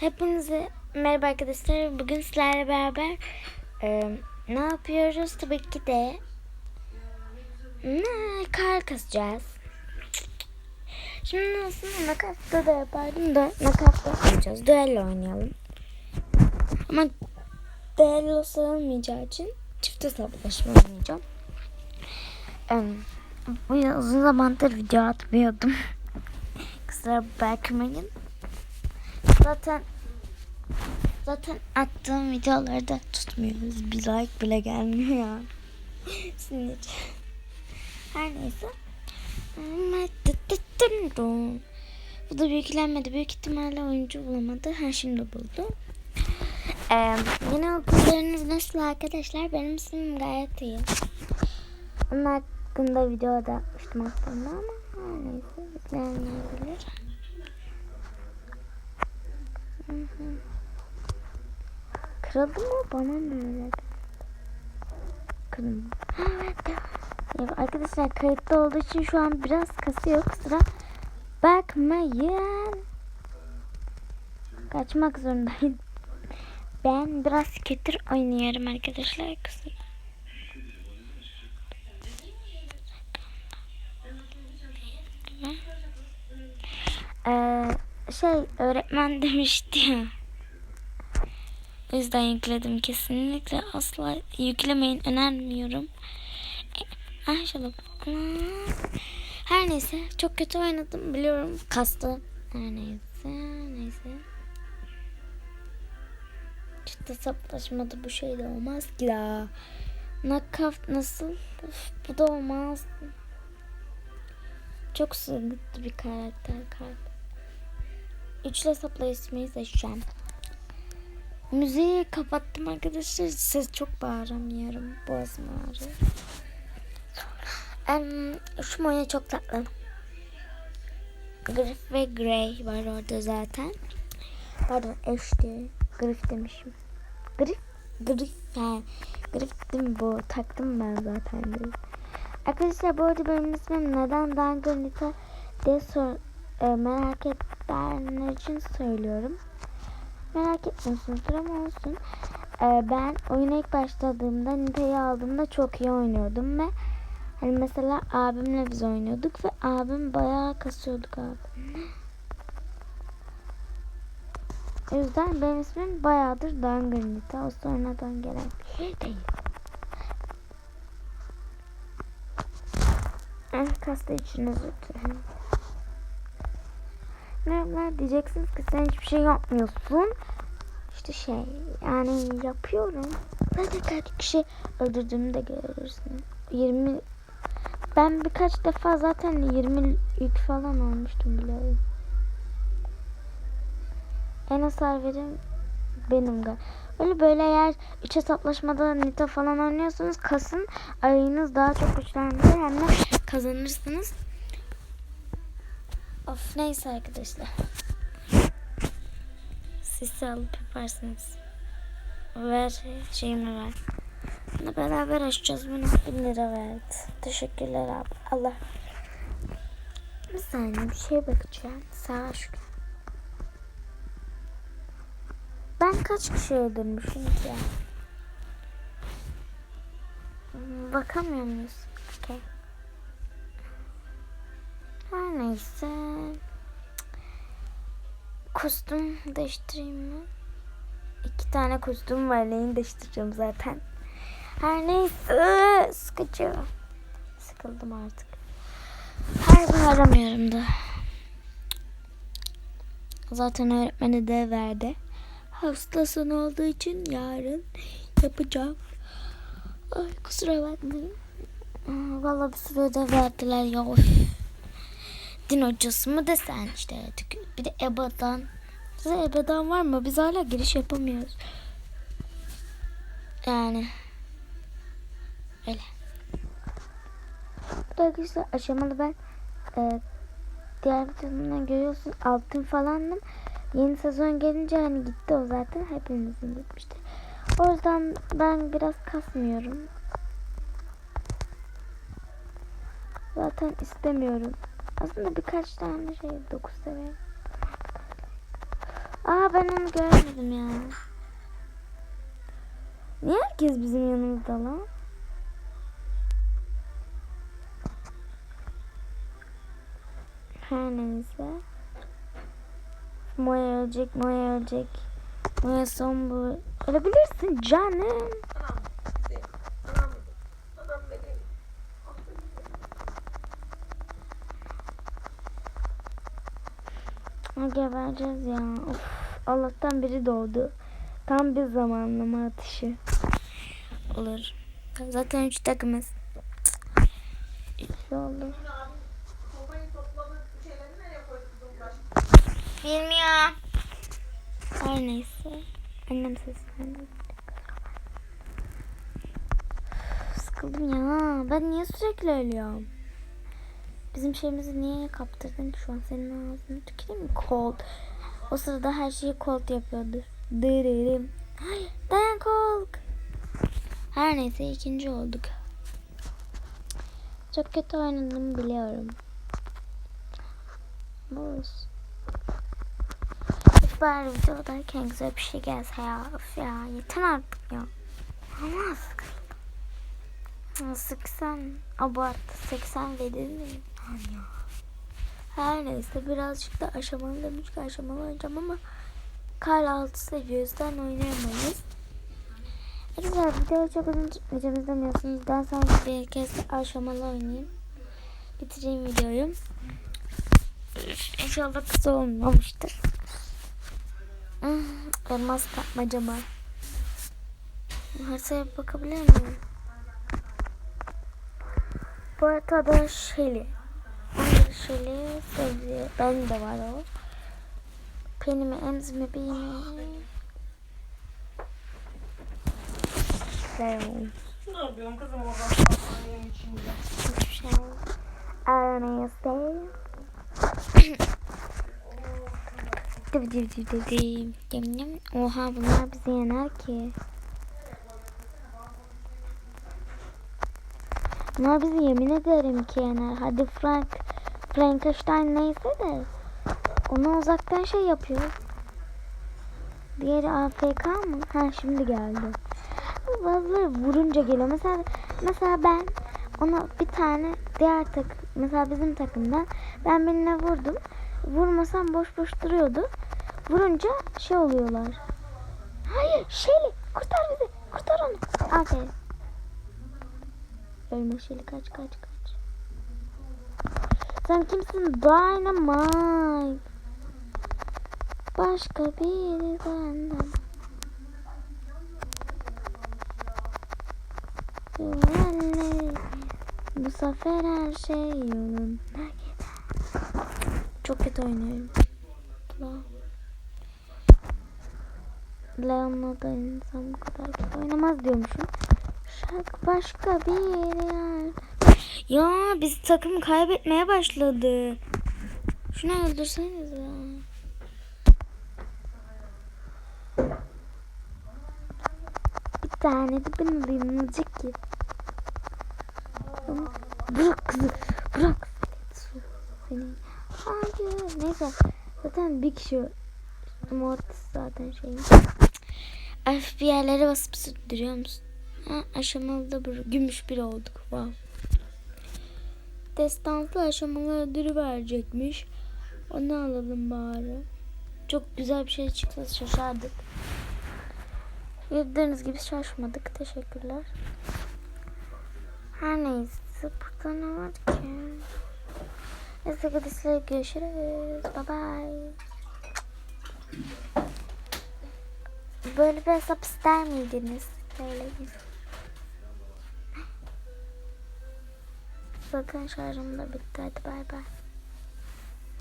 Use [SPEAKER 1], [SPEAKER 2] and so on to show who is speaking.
[SPEAKER 1] Hepinize merhaba arkadaşlar. Bugün sizlerle beraber e, ne yapıyoruz? Tabii ki de ne, kar kasacağız. Şimdi aslında nakatta da yapardım da nakatta yapmayacağız. Düello oynayalım. Ama düello sayılmayacağı için çift hesaplaşma oynayacağım. Bu uzun zamandır video atmıyordum. Kusura bakmayın. Zaten zaten attığım videoları da tutmuyoruz. Bir like bile gelmiyor ya. Sinir. Her neyse. Bu da büyüklenmedi. Büyük ihtimalle oyuncu bulamadı. Ha şimdi buldu. Ee, yine okullarınız nasıl arkadaşlar? Benim ismim gayet iyi. Onun hakkında videoda yapmıştım aslında ama her neyse. Yüklenmeyebilir. Kırıldı mı? Bana mı öyle? Kırıldı. Ya arkadaşlar kayıtta olduğu için şu an biraz kasıyor. Kusura bakmayın. Kaçmak zorundayım. Ben biraz kötü oynuyorum arkadaşlar. Kusura. Ee, şey öğretmen demişti ya. O yüzden yükledim kesinlikle asla yüklemeyin önermiyorum. Ah. Her neyse çok kötü oynadım biliyorum kastı. Her neyse neyse. Çıktı saplaşmadı bu şey de olmaz ki la. Nakaf nasıl? Of, bu da olmaz. Çok sıkıntı bir karakter kart. Üçlü hesapla ismini seçeceğim. Müziği kapattım arkadaşlar. Ses çok bağıramıyorum. Boğazım ağrıyor. Um, şu moya çok tatlı. Griff ve Grey var orada zaten. Pardon eşti. Griff demişim. Griff? Griff. He. Griff değil mi bu? Taktım ben zaten Griff. Arkadaşlar bu arada benim ismim neden Danganita diye sor, e, merak edenler için söylüyorum. Merak etmiyorsunuzdur ama olsun. Ee, ben oyuna ilk başladığımda Nita'yı aldığımda çok iyi oynuyordum ve hani mesela abimle biz oynuyorduk ve abim bayağı kasıyorduk abimle. O yüzden benim ismim bayağıdır Dangan Nita. O sonradan gelen bir şey değil. Eh, kasta için özür dilerim. Ne diyeceksiniz ki sen hiçbir şey yapmıyorsun. İşte şey yani yapıyorum. Zaten kaç kişi öldürdüğümü de görürsün. 20 ben birkaç defa zaten 20 yük falan olmuştum bile. En hasar verim benim galiba. Öyle böyle eğer üç hesaplaşmada Nita falan oynuyorsanız kasın ayınız daha çok güçlenir hem de kazanırsınız. Of neyse arkadaşlar. Siz alıp yaparsınız. Ver şeyimi ver. Bunu beraber açacağız. Bana 1 lira verdi. Teşekkürler abi. Allah. Bir saniye bir şey bakacağım. Sağ şu. Ben kaç kişi öldürmüşüm ki? Bakamıyor muyuz? Okay. Her neyse. Kostüm değiştireyim mi? İki tane kostüm var. Neyini değiştireceğim zaten. Her neyse. Sıkıcı. Sıkıldım artık. Her gün aramıyorum da. Zaten öğretmeni de verdi. Hastasın olduğu için yarın yapacağım. Ay kusura bakmayın. Vallahi bir sürü ödev verdiler ya. Din hocası mı desen işte bir de EBA'dan size EBA'dan var mı? Biz hala giriş yapamıyoruz. Yani öyle. Arkadaşlar aşamalı ben e, diğer videomdan görüyorsun altın falandım. Yeni sezon gelince hani gitti o zaten. Hepimizin gitmişti. O yüzden ben biraz kasmıyorum. Zaten istemiyorum. Aslında birkaç tane şey 9 seviye. Aa ben onu görmedim ya. Niye herkes bizim yanımızda lan? Her neyse. Moya ölecek, Moya ölecek. Moya son bu. Ölebilirsin canım.
[SPEAKER 2] Anam bizi. Anam. Anam benim.
[SPEAKER 1] Ha, Gebereceğiz ya. Of, Allah'tan biri doğdu. Tam bir zamanlama atışı. Olur. Zaten üç takımız.
[SPEAKER 2] Başka?
[SPEAKER 1] Bilmiyorum. Her neyse. Annem seslendi. Sıkıldım ya. Ben niye sürekli ölüyorum? Bizim şeyimizi niye kaptırdın şu an senin ağzını tüküreyim mi? Cold. O sırada her şeyi cold yapıyordu. Dırırım. Hayır dayan Cold. Her neyse ikinci olduk. Çok kötü oynadım biliyorum. Olsun. Bari videodayken güzel bir şey gelse ya. Of ya yeter artık ya. Ama sıkıldım. 80 abartı 80 dedin mi? Her neyse birazcık da aşamalı demiş ki aşamalı oynayacağım ama kar altı seviyesinden oynayamayız. Arkadaşlar videoyu çok uzun tutmayacağım izlemiyorsunuz. Ben sadece bir kez aşamalı oynayayım. Bitireyim videoyu. İnşallah kısa olmamıştır. Hmm, Elmas kapmaca mı? Haritaya bakabilir miyim? Bu haritada Shelly. Shelly seviyor. Ben de var o. Penimi emzimi beni. Leon.
[SPEAKER 2] Ne yapıyorsun kızım oradan hastanenin içinde?
[SPEAKER 1] Hiçbir şey yok. Aranızda. Dıv dıv dıv dıv. Oha bunlar bizi yener ki. Bunlar bizi yemin ederim ki yener. Hadi Frank, Frankenstein neyse de. Onu uzaktan şey yapıyor. Diğeri AFK mı? Ha şimdi geldi. Bazıları vurunca geliyor. Mesela mesela ben ona bir tane diğer tak mesela bizim takımdan ben birine vurdum. Vurmasam boş boş duruyordu. Vurunca şey oluyorlar. Hayır Şeli kurtar bizi. Kurtar onu. Aferin. Ölme Şeli kaç kaç kaç. Sen kimsin? Dynamite. Başka biri benden. Güvenli. Bu sefer her şey yolunda. Çok kötü oynuyorum. La. Leon'la da insan bu kadar kötü oynamaz diyormuşum. Şarkı başka bir yer. Ya biz takım kaybetmeye başladı. Şunu öldürseniz ya. Bir tane de ben alayım azıcık ki. Bırak kızı. Bırak. Seni. Hayır. Neyse. Zaten bir kişi Mortis zaten şeyin. Af bir yerlere basıp sürdürüyor musun? Ha, aşamalı da gümüş bir olduk. Wow. Destanslı aşamalı ödülü verecekmiş. Onu alalım bari. Çok güzel bir şey çıksa şaşardık. Bildiğiniz gibi şaşmadık. Teşekkürler. Her neyse. Burada ne var ki? Neyse arkadaşlar görüşürüz. Bye bye. Böyle bir hesap ister miydiniz? Söyleyin. Bakın şarjım da bitti. Hadi bay bay.